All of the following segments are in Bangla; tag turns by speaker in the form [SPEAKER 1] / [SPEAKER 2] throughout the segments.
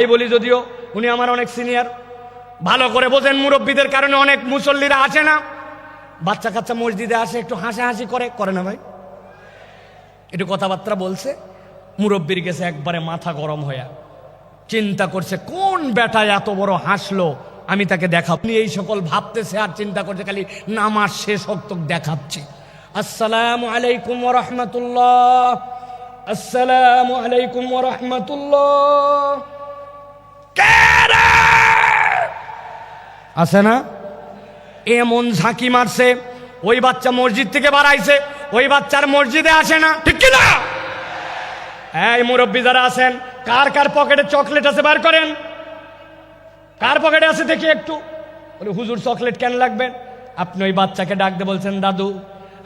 [SPEAKER 1] এই বলি যদিও উনি আমার অনেক সিনিয়র ভালো করে বোঝেন মুরব্বীদের কারণে অনেক মুসল্লিরা আসে না। বাচ্চা কাচ্চা মসজিদে আসে, একটু হাসাহাসি করে। করে না ভাই। একটু কথাবার্তা বলছে। মুরব্বীর গেছে একবারে মাথা গরম হয়ে চিন্তা করছে, কোন বেটা এত বড় হাসলো? আমি তাকে দেখাব। এই সকল ভাবতেছে আর চিন্তা করছে, খালি নামাজ শেষ হক্ত দেখাচ্ছি। আসসালামু আলাইকুম রহমতুল্লাহ। আসসালামু আলাইকুম রহমতুল্লাহ। আছে না? এমন ঝাঁকি মারছে ওই বাচ্চা মসজিদ থেকে বাড়াইছে ওই বাচ্চার মসজিদে আসে না। ঠিক কি না? এই মুরব্বী যারা আছেন কার কার পকেটে চকলেট আছে বার করেন? কার পকেটে আছে দেখি একটু। বলে হুজুর চকলেট কেন লাগবে? আপনি ওই বাচ্চাকে ডাকতে বলছেন দাদু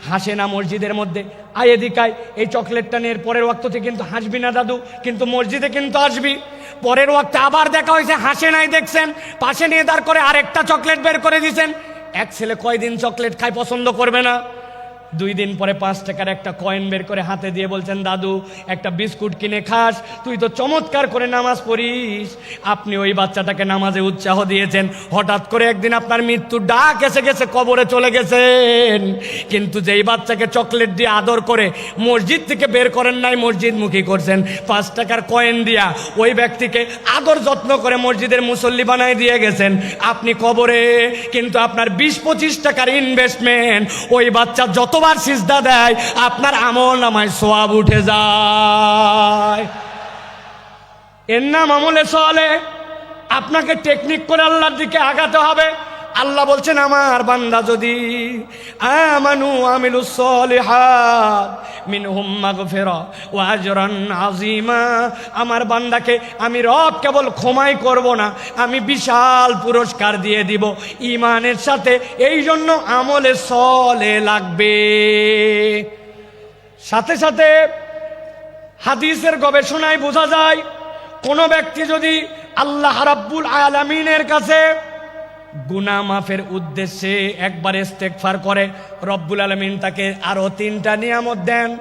[SPEAKER 1] হাসে না মসজিদের মধ্যে। আয় এদিকায় এই চকলেটটা নিয়ে পরের ওয়াক্ততে কিন্তু হাসবি না দাদু। কিন্তু মসজিদে কিন্তু আসবি। পরের ওয়াক্তে আবার দেখা হয়েছে, হাসে নাই দেখছেন, পাশে নিয়ে দাঁড় করে আরেকটা চকলেট বের করে দিয়েছেন এক ছেলে কয়দিন চকলেট খায় পছন্দ করবে না। দুই দিন পরে পাঁচ টাকার একটা কয়েন বের করে হাতে দিয়ে বলছেন, দাদু, একটা বিস্কুট কিনে খাস, তুই তো চমৎকার করে নামাজ পড়িস। আপনি ওই বাচ্চাটাকে নামাজে উৎসাহ দিয়েছেন। হঠাৎ করে একদিন আপনার মৃত্যুর ডাক এসে গেছে, কবরে চলে গেছেন। কিন্তু যেই বাচ্চাকে চকলেট দিয়ে আদর করে মসজিদ থেকে বের করেন নাই, মসজিদ মুখী করছেন। পাঁচ টাকার কয়েন দিয়া ওই ব্যক্তিকে আদর যত্ন করে মসজিদের মুসল্লি বানায় দিয়ে গেছেন। আপনি কবরে, কিন্তু আপনার বিশ পঁচিশ টাকার ইনভেস্টমেন্ট ওই বাচ্চা যতবার সিজদা দেয়, আপনার আমল নামায় সোয়াব উঠে যায়। এর নাম আমলে সলে আপনাকে টেকনিক করে আল্লাহর দিকে আগাতে হবে। আল্লাহ বলছেন, আমার বান্দা যদি আমানু আমিলু সলিহাত মিনহুম মাগফিরা ওয়া আজরান আযীমা, আমার বান্দাকে আমি রব কেবল ক্ষমাই করব না, আমি বিশাল পুরস্কার দিয়ে দিব ইমানের সাথে এই জন্য আমলে সলে লাগবে। সাথে সাথে হাদিসের গবেষণায় বোঝা যায়, কোন ব্যক্তি যদি আল্লাহ রাব্বুল আলামিনের কাছে গুনা মাফের উদ্দেশ্যে একবার ইস্তেগফার করে, রব্বুল আলামিন তাকে আরও তিনটা নিয়ামত দেন।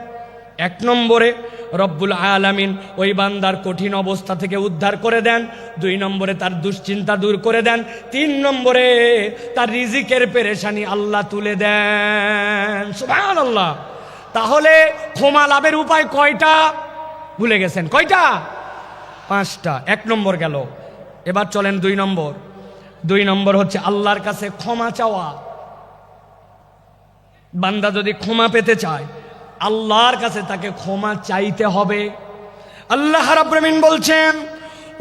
[SPEAKER 1] এক নম্বরে, রব্বুল আলামিন ওই বান্দার কঠিন অবস্থা থেকে উদ্ধার করে দেন। দুই নম্বরে, তার দুশ্চিন্তা দূর করে দেন। তিন নম্বরে, তার রিজিকের পেরেশানি আল্লাহ তুলে দেন। সুবহানাল্লাহ। তাহলে ক্ষমা লাভের উপায় কয়টা? ভুলে গেছেন। কয়টা? পাঁচটা। এক নম্বর গেল। এবার চলেন দুই নম্বর। দুই নম্বর হচ্ছে আল্লাহর কাছে ক্ষমা চাওয়া বান্দা যদি ক্ষমা পেতে চায় আল্লাহর কাছে তাকে ক্ষমা চাইতে হবে আল্লাহ রাব্রামিন বলছেন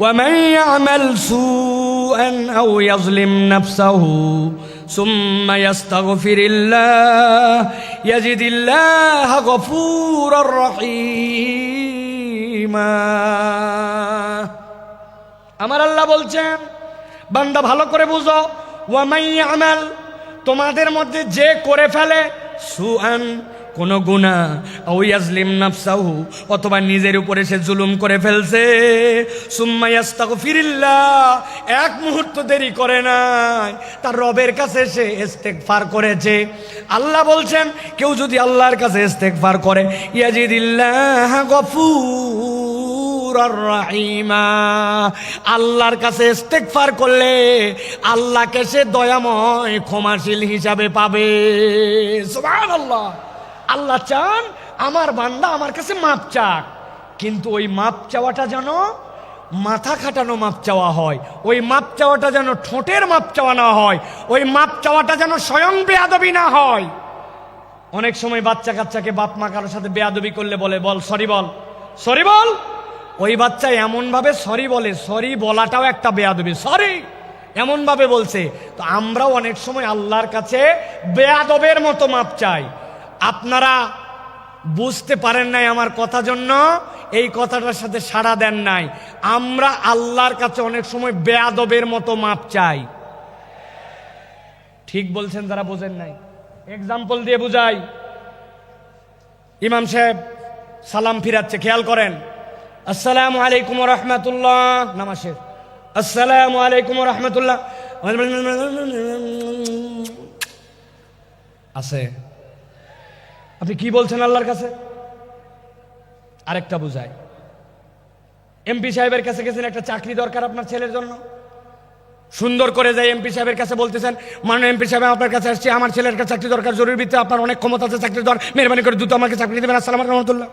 [SPEAKER 1] ومن يعمل سوءا أو يظلم نفسه ثم يستغفر الله يجد الله غفورا رحيما আমার আল্লাহ বলছেন বান্দা ভালো করে বুঝো। ওয়ামাই আমাল তোমাদের মধ্যে যে করে ফেলে, সুআন, কোন গুণা ওয়াজলিম নাফসাহু, অথবা নিজের উপরে সে জুলুম করে ফেলছে। সুম্মাইয়াস্তাগফিরিল্লাহ এক মুহূর্ত দেরি করে নাই। তার রবের কাছে সে ইস্তেগফার করেছে। আল্লাহ বলছেন, কেউ যদি আল্লাহর কাছে ইস্তেগফার করে, ইয়াজিদিল্লাহ গফুর। রাহিমা। আল্লাহর কাছে ইস্তেগফার করলে আল্লাহকে সে দয়াময়, ক্ষমাশীল হিসাবে পাবে। সুবহানাল্লাহ। আল্লাহ চান আমার বান্দা আমার কাছে মাপ চাক। কিন্তু ওই মাপ চাওয়াটা যেন মাথা খাটানো মাপ চাওয়া হয়। ওই মাপ চাওয়াটা যেন ঠোঁটের মাপ চাওয়া না হয়। ওই মাপ চাওয়াটা যেন স্বয়ং বেয়াদবি না হয়। অনেক সময় বাচ্চা কাচ্চাকে বাপ মা কারোর সাথে বেয়াদবি করলে বলে, বল, সরি বল সরি বল। ওই বাচ্চা এমন ভাবে সরি বলে, সরি বলাটাও একটা বেয়াদবি। সরি! এমন ভাবে বলছে। তো আমরাও অনেক সময় আল্লাহর কাছে বেয়াদবের মতো মাপ চাই। আপনারা বুঝতে পারেন নাই আমার কথা জন্য, এই কথাটার সাথে সাড়া দেন নাই। আমরা আল্লাহর কাছে অনেক সময় বেয়াদবের মতো মাপ চাই। ঠিক বলছেন যারা বোঝেন নাই। এক্সাম্পল দিয়ে বুঝাই। ইমাম সাহেব সালাম ফিরাচ্ছে, খেয়াল করেন। আসসালামু আলাইকুম রহমতুল্লাহ। নামাসের আসসালামু আলাইকুম রহমতুল্লাহ। আছে। আপনি কি বলছেন আল্লাহর কাছে? আরেকটা বুঝাই। এমপি সাহেবের কাছে গেছেন, একটা চাকরি দরকার আপনার ছেলের জন্য। সুন্দর করে যাই এমপি সাহেবের কাছে বলতেছেন, মাননীয় এমপি সাহেব, আপনার কাছে আসছি, আমার ছেলের কাছে চাকরি দরকার, জরুরি ভিত্তিতে আপনার অনেক ক্ষমতা আছে, চাকরি দর, মেহরবানি করে দ্রুত আমাকে চাকরি দেবেন। আসসালাম রহমতুল্লাহ।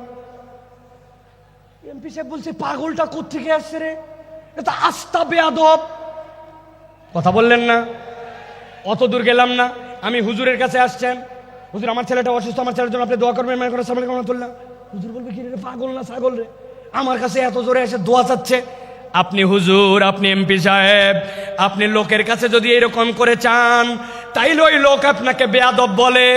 [SPEAKER 1] এমপি সাহেব বলছে পাগলটা কোথেকে আসছে রে? এটা আস্থা বেয়াদব। কথা বললেন না। অত দূর গেলাম না। আমি হুজুরের কাছে আসছেন। হুজুর আমার ছেলেটা অসুস্থ আমার ছেলের জন্য আপনি দোয়া করবেন মনে সামনে কেমন তুললাম হুজুর বলবে কি রে পাগল না ছাগল রে? আমার কাছে এত জোরে এসে দোয়া চাচ্ছে। আপনি হুজুর, আপনি এমপি সাহেব, আপনি লোকের কাছে যদি এরকম করে চান, তাইলে ওই লোক আপনাকে বেয়াদব বলে।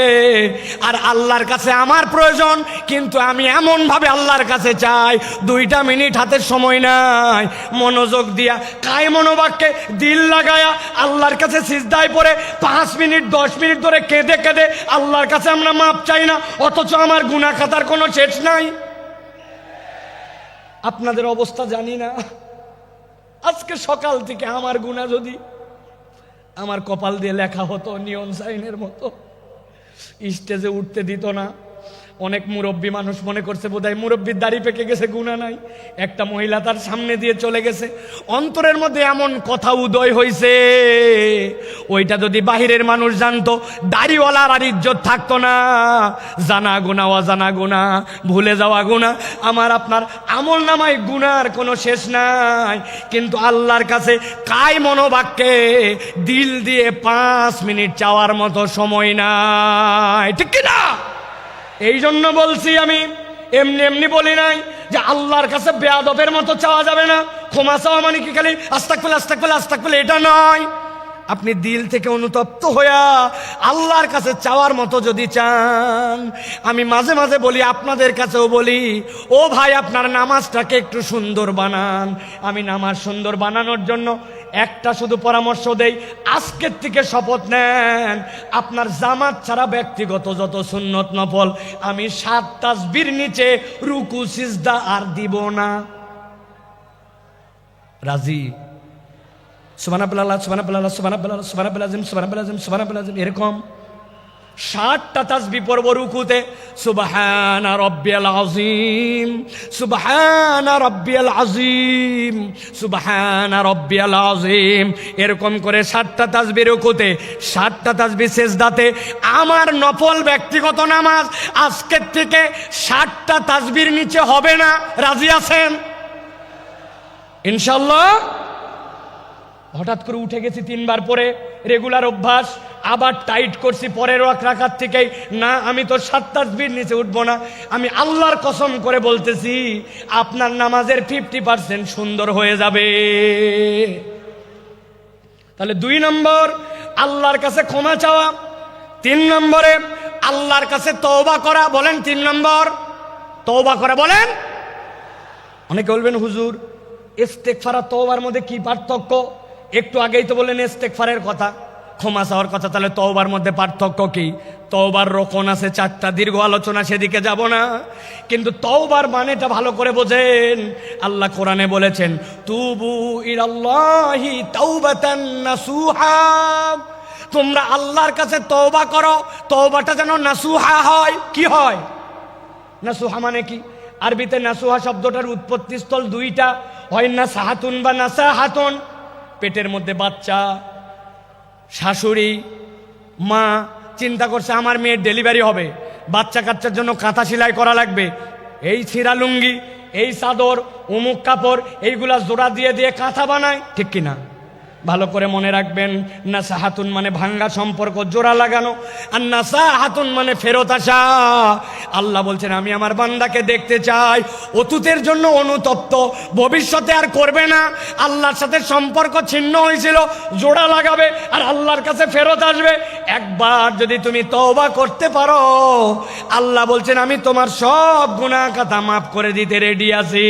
[SPEAKER 1] আর আল্লাহর কাছে আমার প্রয়োজন, কিন্তু আমি এমন ভাবে আল্লাহর কাছে চাই, দুইটা মিনিট হাতের সময় নাই। মনোযোগ দিয়া, কায় মনোবাক্যে দিল লাগায়া আল্লাহর কাছে সিজদায় পড়ে, পাঁচ মিনিট, দশ মিনিট ধরে কেঁদে কেঁদে আল্লাহর কাছে আমরা মাপ চাই না, অথচ আমার গুণা খাতার কোনো শেষ নাই। আপনাদের অবস্থা জানি না। আজকে সকাল থেকে আমার গুণা যদি আমার কপাল দিয়ে লেখা হতো, নিয়ন সাইনের মতো, স্টেজে উঠতে দিত না। অনেক মুরব্বী মানুষ মনে করছে বোধহয় মুরব্বীর দাড়ি পেকে গেছে গুণা নাই। একটা মহিলা তার সামনে দিয়ে চলে গেছে। অন্তরের মধ্যে এমন কথা উদয় হয়েছে ওইটা যদি বাহিরের মানুষ জানতো, দাড়িওয়ালার আর ইজ্জত থাকতো না। জানা গুণা অজানা গুণা ভুলে যাওয়া গুণা আমার আপনার আমল নামায় গুনার কোনো শেষ নাই। কিন্তু আল্লাহর কাছে কাই মনোবাক্যে দিল দিয়ে পাঁচ মিনিট চাওয়ার মতো সময় নাই। ঠিক কিনা? এই জন্য বলছি আমি, এমনি এমনি বলি নাই যে আল্লাহর কাছে বেয়াদবের মতো চাওয়া যাবে না। ক্ষমা চাওয়া মানে কি খালি আস্তাক পেলে আস্তাক পেলে আস্তাক পেলে এটা নয়। আপনি দিল থেকে অনুতপ্ত হইয়া আল্লাহর কাছে চাওয়ার মতো যদি চান, আমি মাঝে মাঝে বলি, আপনাদের কাছেও বলি, ও ভাই, আপনার নামাজটাকে একটু সুন্দর বানান। আমি নামাজ সুন্দর বানানোর জন্য একটা শুধু পরামর্শ দেই, আজকের থেকে শপথ নেন। আপনার জামাত ছাড়া ব্যক্তিগত যত সুন্নত নফল, আমি সাত তাসবির নিচে রুকু, সিজদা আর দিব না। রাজি? সুবানা পেলাল্লাহ সুবানা পেলাল্লাহ সুবানা পেলাল্লাহ সুবানা পেলাজিম সুবানা পেলাজিম সুবানা পেলাজিম এরকম? ষাটটা তাসবি পড়ব রুকুতে। সুবহানা রব্বিয়াল আজিম সুবহানা রব্বিয়াল আজিম সুবহানা রব্বিয়াল আজিম এরকম করে ষাটটা তাসবি রুকুতে, ষাটটা তাসবি সেজদাতে। আমার নফল ব্যক্তিগত নামাজ আজকের থেকে ষাটটা তাসবির নিচে হবে না। রাজি আছেন? ইনশাল্লাহ হঠাৎ করে উঠে গেছি তিনবার পরে রেগুলার অভ্যাস, আবার টাইট করছি পরের রাখার থেকেই, না, আমি তো সাত তাসবির নিচে উঠবো না। আমি আল্লাহর কসম করে বলতেছি, আপনার নামাজের ফিফটি পার্সেন্ট সুন্দর হয়ে যাবে। তাহলে দুই নম্বর, আল্লাহর কাছে ক্ষমা চাওয়া। তিন নম্বরে, আল্লাহর কাছে তওবা করা। বলেন তিন নম্বর, তওবা করা বলেন। অনেকে বলবেন, হুজুর ইস্তেকফার তওবার মধ্যে কি পার্থক্য? একটু আগেই তো বললেন ইস্তেকফারের কথা, ক্ষমা চাওয়ার কথা, তাহলে তওবার মধ্যে পার্থক্য কি? তওবার রোকন আছে চারটা, দীর্ঘ আলোচনা, সেদিকে যাব না। কিন্তু তওবার মানেটা ভালো করে বোঝেন। আল্লাহ কোরআনে বলেছেন, তুবু ইলাল্লাহি তাওবাতান নাসুহা। তোমরা আল্লাহর কাছে তওবা করো, তওবাটা যেন নাসুহা হয়। কি হয়? নাসুহা মানে কি? আরবিতে নাসুহা শব্দটার উৎপত্তি স্থল দুইটা, হয় না সাহাতুন বা নাসা হাতুন পেটের মধ্যে বাচ্চা, শাশুড়ি, মা, চিন্তা করছে আমার মেয়ের ডেলিভারি হবে। বাচ্চা কাচ্চার জন্য কাঁথা সেলাই করা লাগবে। এই ছিঁড়া লুঙ্গি, এই চাদর, অমুক কাপড়, এইগুলা জোড়া দিয়ে দিয়ে কাঁথা বানায়, ঠিক কিনা? ভালো করে মনে রাখবেন নাসা হাতুন মানে ভাঙ্গা সম্পর্ক, জোড়া লাগানো, আর নাসা হাতুন মানে ফেরত আসা। আল্লাহ বলছেন, আমি আমার বান্দাকে দেখতে চাই। অতুতের জন্য অনুতপ্ত। ভবিষ্যতে আর করবে না। আল্লাহর সাথে সম্পর্ক ছিন্ন হয়েছিল, জোড়া লাগাবে, আর আল্লাহর কাছে ফেরত আসবে। একবার যদি তুমি তওবা করতে পারো, আল্লাহ বলছেন, আমি তোমার সব গুনাহ কথা মাফ করে দিতে রেডি আছি।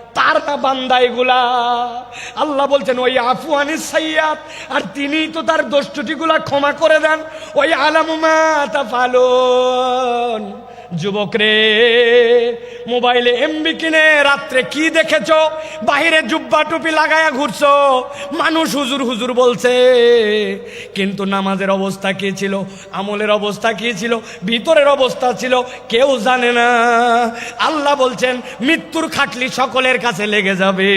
[SPEAKER 1] তার না বান্দা এগুলা। আল্লাহ বলছেন, ওই আফুয়ানি সৈয়াদ আর তিনি তো তার দোষটুটিগুলা ক্ষমা করে দেন। ওই আলামুমা তা ফালন যুবক রে মোবাইলে এমবি কিনে রাত্রে কি দেখেছ? বাহিরে জুব্বা টুপি লাগায়া ঘুরছো। মানুষ হুজুর হুজুর বলছে, কিন্তু নামাজের অবস্থা কি ছিল? আমলের অবস্থা কি ছিল? ভিতরের অবস্থা ছিল? কেউ জানে না। আল্লাহ বলছেন, মৃত্যুর খাটলি সকলের কাছে লেগে যাবে।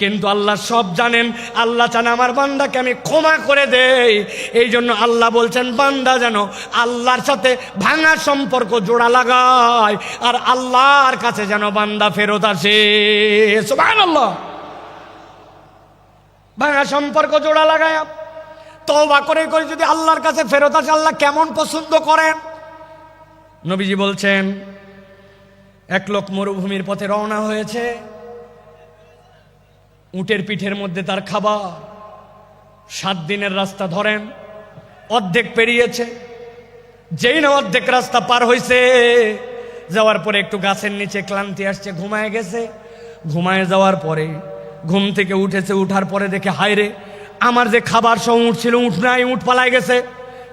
[SPEAKER 1] কিন্তু আল্লাহ সব জানেন। আল্লাহ চান আমার বান্দাকে আমি ক্ষমা করে দেই। এই জন্য আল্লাহ বলছেন, বান্দা যেন আল্লাহর সাথে ভাঙা সম্পর্ক জোড়া লাগায়, আর আল্লাহর কাছে যেন বান্দা ফেরত আসে। ভাঙা সম্পর্ক জোড়া লাগায়। তওবা করে করে যদি আল্লাহর কাছে ফেরত আসে, আল্লাহ কেমন পছন্দ করেন? নবীজি বলছেন, এক লোক মরুভূমির পথে রওনা হয়েছে। উটের পিঠের মধ্যে তার খাবার। সাত দিনের রাস্তা ধরেন, অর্ধেক পেরিয়েছে। যেই না অর্ধেক রাস্তা পার হয়েছে যাওয়ার পরে একটু গাছের নিচে ক্লান্তি আসছে, ঘুমায় গেছে। ঘুমায় যাওয়ার পরে, ঘুম থেকে উঠেছে, উঠার পরে দেখে হায়রে আমার যে খাবার সব উঠ ছিল, উঠ নাই, উঠ পালায় গেছে।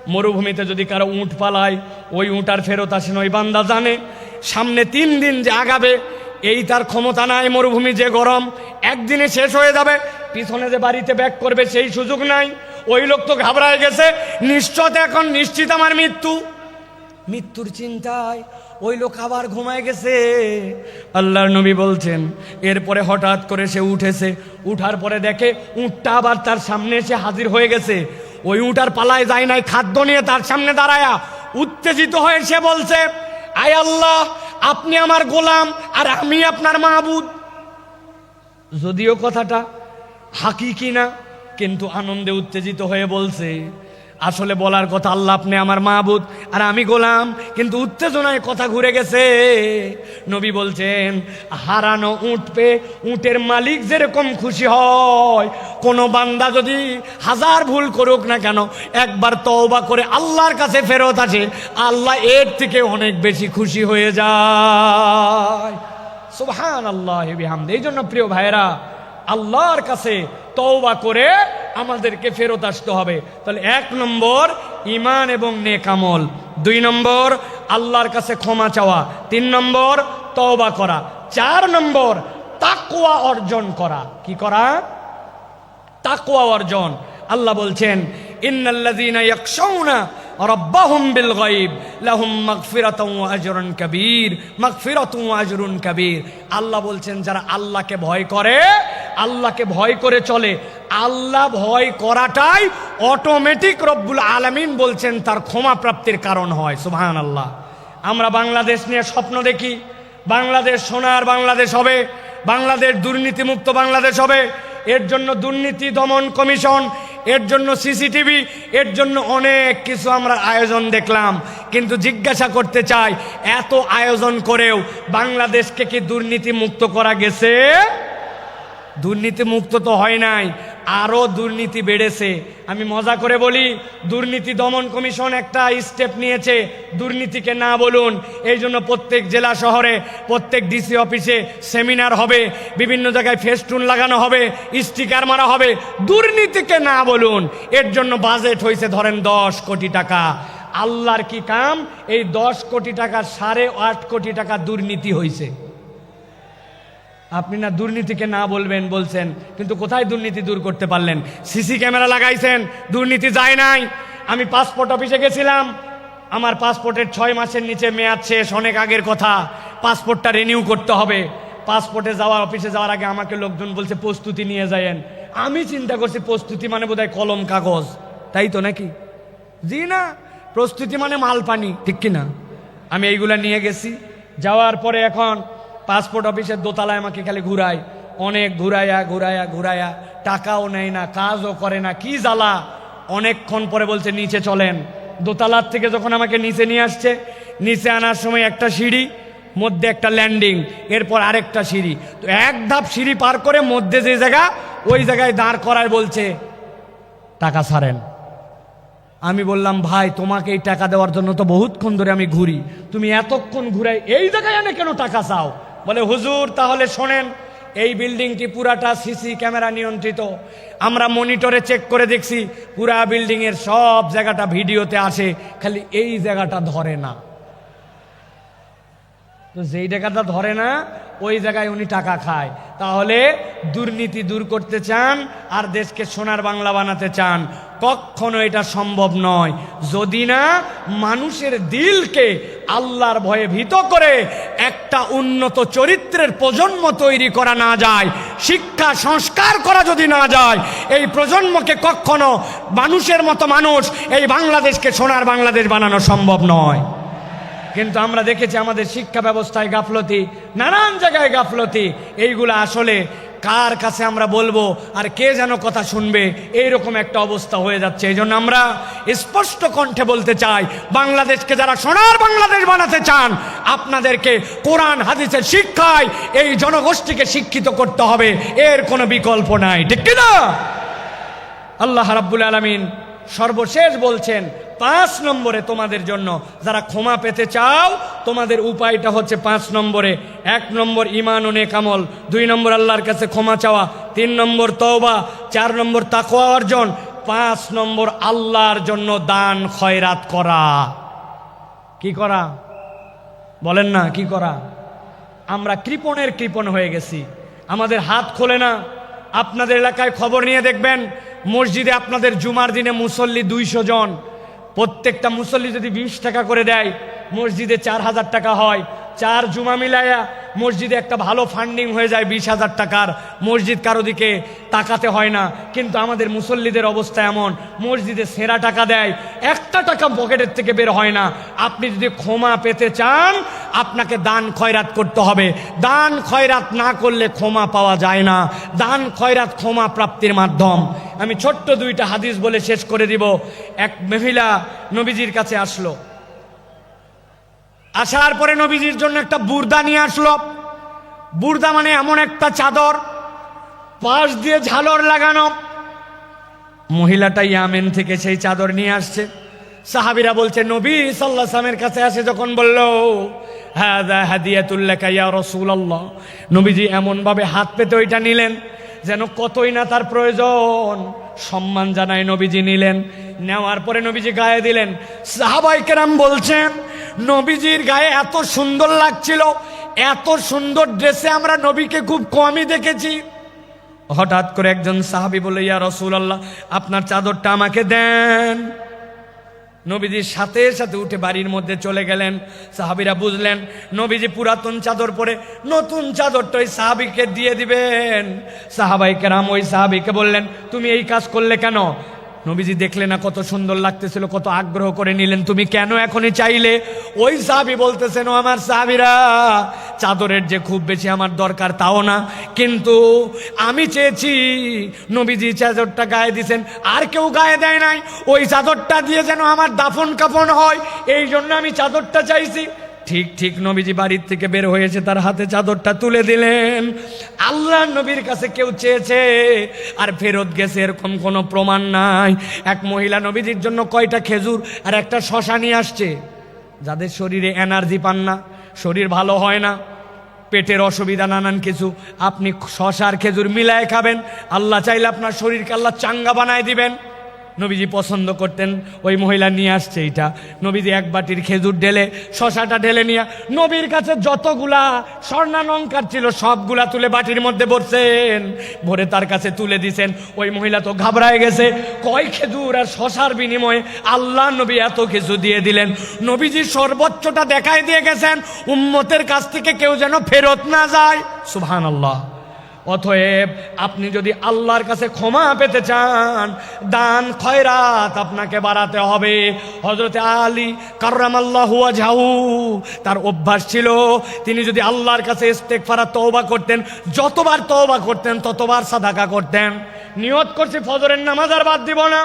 [SPEAKER 1] মরুভূমিতে যদি কারও উঠ পালায়, ওই আর ফেরত আসেন ওই বান্দা জানে। সামনে তিন দিন যে আগাবে, এই তার ক্ষমতা নাই, মরুভূমি যে গরম। একদিনে শেষ হয়ে যাবে, পিছনে যে বাড়িতে ব্যাক করবে, সেই সুযোগ নাই। ওই লোক তো ঘাবড়ায় গেছে। নিশ্চয় এখন নিশ্চিত আমার মৃত্যু। মৃত্যুর চিন্তায় ওই লোক আবার ঘুমায় গেছে। আল্লাহর নবী বলছেন, এরপরে হঠাৎ করে সে উঠেছে। উঠার পরে দেখে উঁটটা আবার তার সামনে এসে হাজির হয়ে গেছে। ওই উঁটার পালায় যায় নাই, খাদ্য নিয়ে তার সামনে দাঁড়ায়া। উত্তেজিত হয়ে সে বলছে, আয় আল্লাহ, আপনি আমার গোলাম আর আমি আপনার মাহবুদ। যদিও কথাটা হাকিকি না কিন্তু আনন্দে উত্তেজিত হয়ে বলছে, আসলে বলার কথা আল্লাহ আপনি আমার মাহবুদ আর আমি গোলাম, কিন্তু উত্তেজনায় কথা ঘুরে গেছে। নবী বলছেন, হারানো উঁট পে উঁটের মালিক যেরকম খুশি হয়, কোনো বান্দা যদি হাজার ভুল করুক না কেন, একবার তওবা করে আল্লাহর কাছে ফেরত আসে, আল্লাহ এর থেকে অনেক বেশি খুশি হয়ে যায়। সুবহান আল্লাহ এই জন্য প্রিয় ভাইরা আল্লাহর কাছে তওবা করে আমাদেরকে ফেরত আসতে হবে। তাহলে এক নম্বর ইমান এবং নেকামল দুই নম্বর, আল্লাহর কাছে ক্ষমা চাওয়া। তিন নম্বর, তওবা করা। চার নম্বর, তাকওয়া অর্জন করা। কি করা? তাকওয়া অর্জন। আল্লাহ বলছেন, ইন্নাল্লাযীনা ইয়াখশাউনা রাব্বাহুম বিল গায়ব, লাহুম মাগফিরাতুন ওয়া আজরুন কাবীর মাগফিরাতুন ওয়া আজরুন কাবীর। আল্লাহ বলছেন, যারা আল্লাহকে ভয় করে, আল্লাহকে ভয় করে চলে, আল্লাহ ভয় করাটাই অটোমেটিক রব্বুল আলামিন বলছেন, তার ক্ষমা প্রাপ্তির কারণ হয়। সুবহানাল্লাহ। আমরা বাংলাদেশ নিয়ে স্বপ্ন দেখি, বাংলাদেশ সোনার বাংলাদেশ হবে, বাংলাদেশ দুর্নীতিমুক্ত বাংলাদেশ হবে, এর জন্য দুর্নীতি দমন কমিশন এর জন্য সিসিটিভি, এর জন্য অনেক কিছু আমরা আয়োজন দেখলাম। কিন্তু জিজ্ঞাসা করতে চাই, এত আয়োজন করেও বাংলাদেশকে কি দুর্নীতি মুক্ত করা গেছে? দুর্নীতি মুক্ত তো হয় নাই। আরও দুর্নীতি বেড়েছে। আমি মজা করে বলি, দুর্নীতি দমন কমিশন একটা স্টেপ নিয়েছে, দুর্নীতিকে না বলুন। এই জন্য প্রত্যেক জেলা শহরে, প্রত্যেক ডিসি অফিসে সেমিনার হবে, বিভিন্ন জায়গায় ফেস্টুন লাগানো হবে, স্টিকার মারা হবে। দুর্নীতিকে না বলুন, এর জন্য বাজেট হয়েছে ধরেন দশ কোটি টাকা। আল্লাহর কি কাম? এই দশ কোটি টাকা সাড়ে আট কোটি টাকা দুর্নীতি হয়েছে আপনি না দুর্নীতিকে না বলবেন, বলছেন, কিন্তু কোথায় দুর্নীতি দূর করতে পারলেন? সিসি ক্যামেরা লাগাইছেন, দুর্নীতি যায় নাই। আমি পাসপোর্ট অফিসে গেছিলাম, আমার পাসপোর্টের ছয় মাসের নিচে মেয়াদ শেষ, অনেক আগের কথা। পাসপোর্টটা রিনিউ করতে হবে। পাসপোর্টে যাওয়ার, অফিসে যাওয়ার আগে আমাকে লোকজন বলছে, প্রস্তুতি নিয়ে যায়েন। আমি চিন্তা করছি, প্রস্তুতি মানে বোধহয় কলম, কাগজ। তাই তো নাকি? জি না, প্রস্তুতি মানে মাল পানি ঠিক কি না আমি এইগুলা নিয়ে গেছি। যাওয়ার পরে এখন পাসপোর্ট অফিসের দোতলায় আমাকে খালি ঘুরায়। অনেক ঘুরাইয়া ঘুরাইয়া ঘুরাইয়া টাকাও নেয় না, কাজও করে না। কি জ্বালা? অনেকক্ষণ পরে বলছে, নিচে চলেন। দোতলার থেকে যখন আমাকে নিচে নিয়ে আসছে, নিচে আনার সময় একটা সিঁড়ি, মধ্যে একটা ল্যান্ডিং, এরপর আরেকটা সিঁড়ি। তো এক ধাপ সিঁড়ি পার করে মধ্যে যে জায়গা, ওই জায়গায় দাঁড় করায় বলছে, টাকা ছাড়েন। আমি বললাম, ভাই, তোমাকে এই টাকা দেওয়ার জন্য তো বহুতক্ষণ ধরে আমি ঘুরি। তুমি এতক্ষণ ঘুরাই এই জায়গায় এনে কেন টাকা চাও? বলে, হুজুর, তাহলে শোনেন, এই বিল্ডিংটি পুরাটা সিসি ক্যামেরা নিয়ন্ত্রিত। আমরা মনিটরে চেক করে দেখছি, পুরা বিল্ডিংয়ের সব জায়গাটা ভিডিওতে আসে, খালি এই জায়গাটা ধরে না। তো যেই জায়গাটা ধরে না, ওই জায়গায় উনি টাকা খায়। তাহলে দুর্নীতি দূর করতে চান আর দেশকে সোনার বাংলা বানাতে চান। কখনো এটা সম্ভব নয়। যদি না, মানুষের দিলকে আল্লাহর ভয়ে ভীত করে একটা উন্নত চরিত্রের প্রজন্ম তৈরি করা না যায়, শিক্ষা সংস্কার করা যদি না যায়, এই প্রজন্মকে কখনো মানুষের মতো মানুষ এই বাংলাদেশকে সোনার বাংলাদেশ বানানো সম্ভব নয়। কিন্তু আমরা দেখেছি আমাদের শিক্ষা ব্যবস্থায় গাফলতি, নানান জায়গায় গাফলতি। এইগুলো আসলে কার কাছে আমরা বলব আর কে যেন কথা শুনবে, এইরকম একটা অবস্থা হয়ে যাচ্ছে। এই জন্য আমরা স্পষ্ট কণ্ঠে বলতে চাই, বাংলাদেশকে যারা সোনার বাংলাদেশ বানাতে চান, আপনাদেরকে কোরআন, হাদিসের শিক্ষায় এই জনগোষ্ঠীকে শিক্ষিত করতে হবে। এর কোনো বিকল্প নাই। ঠিক কিনা? আল্লাহ রাব্বুল আলমিন সর্বশেষ বলছেন, পাঁচ নম্বরে তোমাদের জন্য। যারা ক্ষমা পেতে চাও, তোমাদের উপায়টা হচ্ছে পাঁচ নম্বরে। এক নম্বর ইমান ও নেকামল দুই নম্বর আল্লাহর কাছে ক্ষমা চাওয়া, তিন নম্বর তওবা, চার নম্বর তাকওয়া অর্জন, পাঁচ নম্বর আল্লাহর জন্য দান, খয়রাত করা। কি করা? বলেন না, কি করা? আমরা কৃপণের কৃপণ হয়ে গেছি। আমাদের হাত খোলে না। আপনাদের এলাকায় খবর নিয়ে দেখবেন মসজিদে আপনাদের জুমার দিনে মুসল্লি দুইশো জন। প্রত্যেকটা মুসল্লি যদি বিশ টাকা করে দেয়, মসজিদে চার হাজার টাকা হয়। চার জুমা মিলাইয়া মসজিদে একটা ভালো ফান্ডিং হয়ে যায় বিশ হাজার টাকার। মসজিদ কারও দিকে তাকাতে হয় না। কিন্তু আমাদের মুসল্লিদের অবস্থা এমন, মসজিদে সেরা টাকা দেয়, একটা টাকা পকেটের থেকে বের হয় না। আপনি যদি ক্ষমা পেতে চান, আপনাকে দান খয়রাত করতে হবে। দান খয়রাত না করলে ক্ষমা পাওয়া যায় না। দান খয়রাত ক্ষমা প্রাপ্তির মাধ্যম। আমি ছোট্ট দুইটা হাদিস বলে শেষ করে দিব। এক মহিলা নবীজির কাছে আসলো। আসার পরে নবীজির জন্য একটা বুর্দা নিয়ে আসলো। বুর্দা মানে এমন একটা চাদর, পাশ দিয়ে ঝালর লাগানো। মহিলাটা ইয়ামেন থেকে সেই চাদর নিয়ে আসছে। সাহাবিরা বলছে, নবী সাল্লাহ সামের কাছে আসে যখন বলল হ্যাঁ হাদিয়াতুল্লাহ ইয়া রসুল্লাহ নবীজি এমনভাবে হাত পেতে ওইটা নিলেন, যেন কতই না তার প্রয়োজন। সম্মান জানায় নবীজি নিলেন। নেওয়ার পরে নবীজি গায়ে দিলেন। সাহাবাই কেরাম বলছেন নবীজির গায়ে এত সুন্দর লাগছিল, এত সুন্দর ড্রেসে আমরা নবীকে খুব কমই দেখেছি। হঠাৎ করে একজন সাহাবি বলে ইয়া রসুল আল্লাহ আপনার চাদরটা আমাকে দেন। নবীজির সাথে সাথে উঠে বাড়ির মধ্যে চলে গেলেন। সাহাবিরা বুঝলেন, নবীজি পুরাতন চাদর পরে নতুন চাদরটা ওই সাহাবিকে দিয়ে দিবেন। সাহাবাই কেরাম ওই সাহাবিকে বললেন, তুমি এই কাজ করলে কেন? নবীজি দেখলে না কত সুন্দর লাগতেছিল, কত আগ্রহ করে নিলেন। তুমি কেন এখনই চাইলে? ওই সাহাবি বলতেছেন আমার সাহাবিরা, চাদরের যে খুব বেশি আমার দরকার তাও না। কিন্তু আমি চেয়েছি, নবীজি চাদরটা গায়ে দিছেন, আর কেউ গায়ে দেয় নাই। ওই চাদরটা দিয়ে যেন আমার দাফন কাফন হয়, এই জন্য আমি চাদরটা চাইছি। ঠিক ঠিক নবীজি বাড়ির থেকে বের হয়েছে তার হাতে চাদরটা তুলে দিলেন। আল্লাহ নবীর কাছে কেউ চেয়েছে, আর ফেরত গেছে এরকম কোনো প্রমাণ নাই। এক মহিলা নবীজির জন্য কয়টা খেজুর আর একটা শশা নিয়ে আসছে। যাদের শরীরে এনার্জি পান না, শরীর ভালো হয় না, পেটের অসুবিধা নানান কিছু, আপনি শশার খেজুর মিলায় খাবেন। আল্লাহ চাইলে আপনার শরীরকে আল্লাহ চাঙ্গা বানায় দিবেন। নবীজি পছন্দ করতেন, ওই মহিলা নিয়ে আসছে এটা নবীজি এক বাটির খেজুর ঢেলে, শশাটা ঢেলে নিয়ে, নবীর কাছে যতগুলা স্বর্ণালঙ্কার ছিল, সবগুলা তুলে বাটির মধ্যে ভরছেন। ভরে তার কাছে তুলে দিছেন। ওই মহিলা তো ঘাবড়ায় গেছে। কয় খেজুর আর শশার বিনিময়ে আল্লাহ নবী এত কিছু দিয়ে দিলেন। নবীজি সর্বোচ্চটা দেখাই দিয়ে গেছেন, উম্মতের কাছ থেকে কেউ যেন ফেরত না যায়। সুবহান আল্লাহ অতএব আপনি যদি আল্লাহর কাছে ক্ষমা পেতে চান, দান খয়রাত আপনাকে বাড়াতে হবে। হজরতে আলী কার্রাম আল্লাহ ঝাউ তার অভ্যাস ছিল, তিনি যদি আল্লাহর কাছে ইস্তেক ফারা তওবা করতেন, যতবার তওবা করতেন, ততবার সাদাকা করতেন। নিয়ত করছি ফজরের নামাজ আর বাদ দিব না।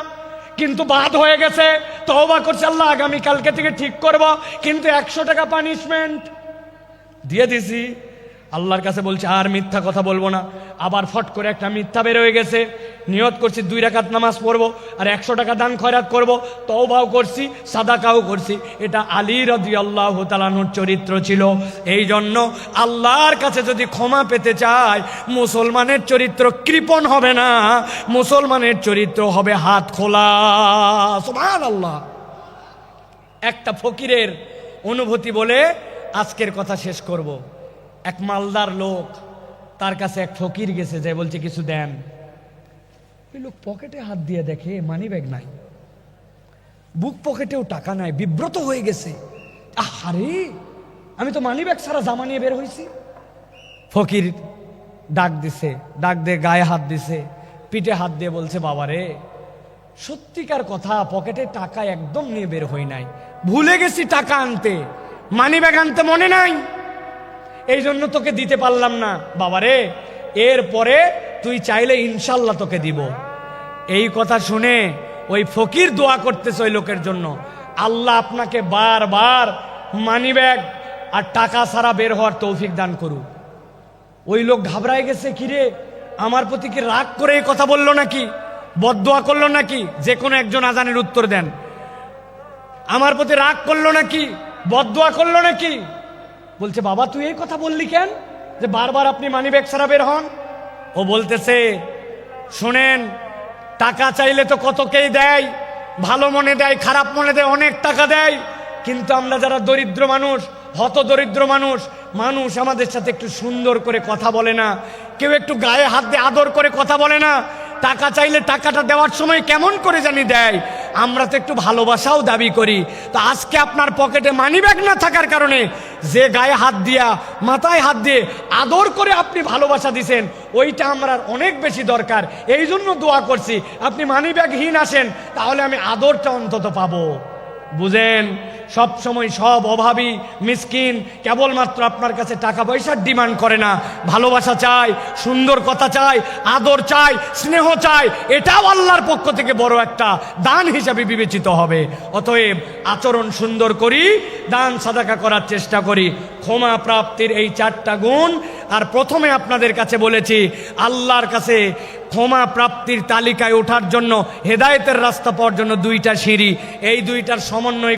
[SPEAKER 1] কিন্তু বাদ হয়ে গেছে, তওবা করছে, আল্লাহ আগামীকালকে থেকে ঠিক করব, কিন্তু একশো টাকা পানিশমেন্ট দিয়ে দিছি। আল্লাহর কাছে বলছে, আর মিথ্যা কথা বলব না। আবার ফট করে একটা মিথ্যা বের হয়ে গেছে। নিয়ত করছি, দুই রাকাত নামাজ পড়ব, আর একশো টাকা দান খয়রাত করব, তওবাও করছি, সাদাকাও করছি। এটা আলী রদি আল্লাহ তালানুর চরিত্র ছিল। এই জন্য আল্লাহর কাছে যদি ক্ষমা পেতে চায় মুসলমানের চরিত্র কৃপণ হবে না। মুসলমানের চরিত্র হবে হাত খোলা। সুবহান আল্লাহ একটা ফকিরের অনুভূতি বলে আজকের কথা শেষ করব। এক মালদার লোক তার কাছে এক ফকির গেছে, যে বলছে, কিছু দেন। ওই লোক পকেটে হাত দিয়ে দেখে মানি ব্যাগ নাই। বুক পকেটেও টাকা নাই, বিব্রত হয়ে গেছে। আরে আমি তো মানি ব্যাগ ছাড়া জামা নিয়ে বের হয়েছি ফকির ডাক দিছে, ডাক দিয়ে গায়ে হাত দিছে, পিঠে হাত দিয়ে বলছে, বাবারে, সত্যিকার কথা, পকেটে টাকা একদম নিয়ে বের হই নাই। ভুলে গেছি টাকা আনতে। মানি ব্যাগ আনতে মনে নাই? এই জন্য তোকে দিতে পারলাম না। বাবারে, এরপরে তুই চাইলে ইনশাল্লাহ তোকে দিব। এই কথা শুনে ওই ফকির দোয়া করতেছে ওই লোকের জন্য। আল্লাহ আপনাকে বারবার মানি ব্যাগ আর টাকা ছাড়া বের হওয়ার তৌফিক দান করুক। ওই লোক ঘাবড়ায় গেছে, কিরে, আমার প্রতি কি রাগ করে এই কথা বলল নাকি? বদদোয়া করল নাকি? যে কোনো একজন আজানের উত্তর দেন। আমার প্রতি রাগ করল নাকি? বদদোয়া করল নাকি? বলছে, বাবা, তুই এই কথা বললি কেন? যে বারবার আপনি মানি ব্যাগ ছাড়া বের হন? ও বলতেছে, শোনেন, টাকা চাইলে তো কতকেই দেয়? ভালো মনে দেয়, খারাপ মনে দেয়, অনেক টাকা দেয়। কিন্তু আমরা যারা দরিদ্র মানুষ, হত দরিদ্র মানুষ মানুষ আমাদের সাথে একটু সুন্দর করে কথা বলে না। কেউ একটু গায়ে হাত দিয়ে আদর করে কথা বলে না। টাকা চাইলে টাকাটা দেওয়ার সময় কেমন করে জানি দেয়? আমরা তো একটু ভালোবাসাও দাবি করি। তো আজকে আপনার পকেটে মানি ব্যাগ না থাকার কারণে যে গায়ে হাত দিয়া, মাথায় হাত দিয়ে আদর করে আপনি ভালোবাসা দিছেন, ওইটা আমার অনেক বেশি দরকার। এই জন্য দোয়া করছি, আপনি মানি ব্যাগহীন আসেন তাহলে আমি আদরটা অন্তত পাবো। বুঝেন? সব সময় সব অভাবী, মিসকিন, কেবলমাত্র আপনার কাছে টাকা পয়সার ডিমান্ড করে না। ভালোবাসা চাই, সুন্দর কথা চাই, আদর চাই, স্নেহ চাই, এটাও আল্লাহর পক্ষ থেকে বড় একটা দান হিসাবে বিবেচিত হবে। অতএব আচরণ সুন্দর করি, দান সাদাকা করার চেষ্টা করি। ক্ষমা প্রাপ্তির এই চারটা গুণ। আর প্রথমে আপনাদের কাছে বলেছি, আল্লাহর কাছে ক্ষমা প্রাপ্তির তালিকায় ওঠার জন্য, হেদায়েতের রাস্তা পাওয়ার জন্য দুইটা সিঁড়ি। এই দুইটার সমন্বয়